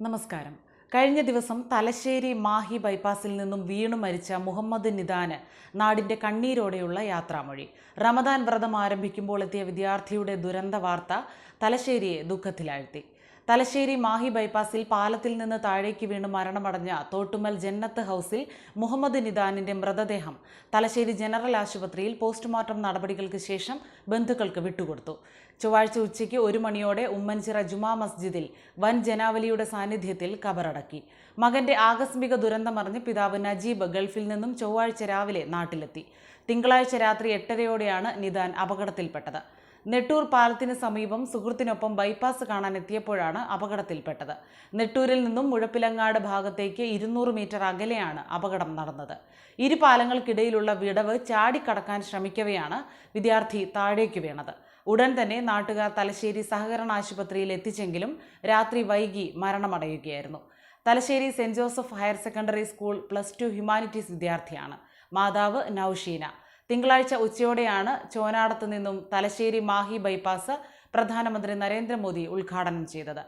നമസ്കാരം. കഴിഞ്ഞ ദിവസം തലശ്ശേരി മാഹി ബൈപ്പാസിൽ നിന്നും വീണു മരിച്ച മുഹമ്മദ് നിദാന് നാടിന്റെ കണ്ണീരോടെയുള്ള യാത്രാമൊഴി. റമദാൻ വ്രതം ആരംഭിക്കുമ്പോൾ എത്തിയ വിദ്യാർത്ഥിയുടെ ദുരന്ത വാർത്ത തലശ്ശേരിയെ ദുഃഖത്തിലാഴ്ത്തി. തലശ്ശേരി മാഹി ബൈപ്പാസിൽ പാലത്തിൽ നിന്ന് താഴേക്ക് വീണ് മരണമടഞ്ഞ തോട്ടുമൽ ജന്നത്ത് ഹൗസിൽ മുഹമ്മദ് നിദാനിന്റെ മൃതദേഹം. തലശ്ശേരി ജനറൽ ആശുപത്രിയിൽ പോസ്റ്റ്മോർട്ടം നടപടികൾക്ക് ശേഷം ബന്ധുക്കൾക്ക് വിട്ടുകൊടുത്തു. ചൊവ്വാഴ്ച ഉച്ചയ്ക്ക് ഒരു മണിയോടെ ഉമ്മൻചിറ ജുമാ മസ്ജിദിൽ വൻ ജനാവലിയുടെ സാന്നിധ്യത്തിൽ കബറടക്കി. മകന്റെ ആകസ്മിക ദുരന്തമറിഞ്ഞ് പിതാവ് നജീബ് ഗൾഫിൽ നിന്നും ചൊവ്വാഴ്ച രാവിലെ നാട്ടിലെത്തി. തിങ്കളാഴ്ച രാത്രി എട്ടരയോടെയാണ് നിദാൻ അപകടത്തിൽപ്പെട്ടത്. നെട്ടൂർ പാലത്തിന് സമീപം സുഹൃത്തിനൊപ്പം ബൈപ്പാസ് കാണാൻ എത്തിയപ്പോഴാണ് അപകടത്തിൽപ്പെട്ടത്. നെട്ടൂരിൽ നിന്നും മുഴപ്പിലങ്ങാട് ഭാഗത്തേക്ക് ഇരുന്നൂറ് മീറ്റർ അകലെയാണ് അപകടം നടന്നത്. ഇരു പാലങ്ങൾക്കിടയിലുള്ള വിടവ് ചാടിക്കടക്കാൻ ശ്രമിക്കവെയാണ് വിദ്യാർത്ഥി താഴേക്ക് വീണത്. ഉടൻ തന്നെ നാട്ടുകാർ തലശ്ശേരി സഹകരണ ആശുപത്രിയിൽ എത്തിച്ചെങ്കിലും രാത്രി വൈകി മരണമടയുകയായിരുന്നു. Thalassery Saint Joseph higher secondary school plus two humanities വിദ്യാർത്ഥിയാണ്. മാതാവ് നൌഷീന. തിങ്കളാഴ്ച ഉച്ചയോടെയാണ് ചോനാടത്ത് നിന്നും തലശ്ശേരി മാഹി ബൈപ്പാസ് പ്രധാനമന്ത്രി നരേന്ദ്രമോദി ഉദ്ഘാടനം ചെയ്തത്.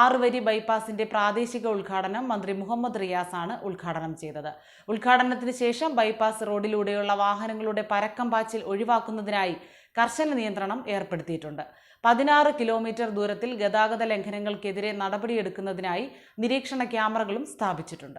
ആറുവരി ബൈപ്പാസിന്റെ പ്രാദേശിക ഉദ്ഘാടനം മന്ത്രി മുഹമ്മദ് റിയാസ് ആണ് ഉദ്ഘാടനം ചെയ്തത്. ഉദ്ഘാടനത്തിന് ശേഷം ബൈപ്പാസ് റോഡിലൂടെയുള്ള വാഹനങ്ങളുടെ പരക്കം പാച്ചിൽ ഒഴിവാക്കുന്നതിനായി കർശന നിയന്ത്രണം ഏർപ്പെടുത്തിയിട്ടുണ്ട്. പതിനാറ് കിലോമീറ്റർ ദൂരത്തിൽ ഗതാഗത ലംഘനങ്ങൾക്കെതിരെ നടപടിയെടുക്കുന്നതിനായി നിരീക്ഷണ ക്യാമറകളും സ്ഥാപിച്ചിട്ടുണ്ട്.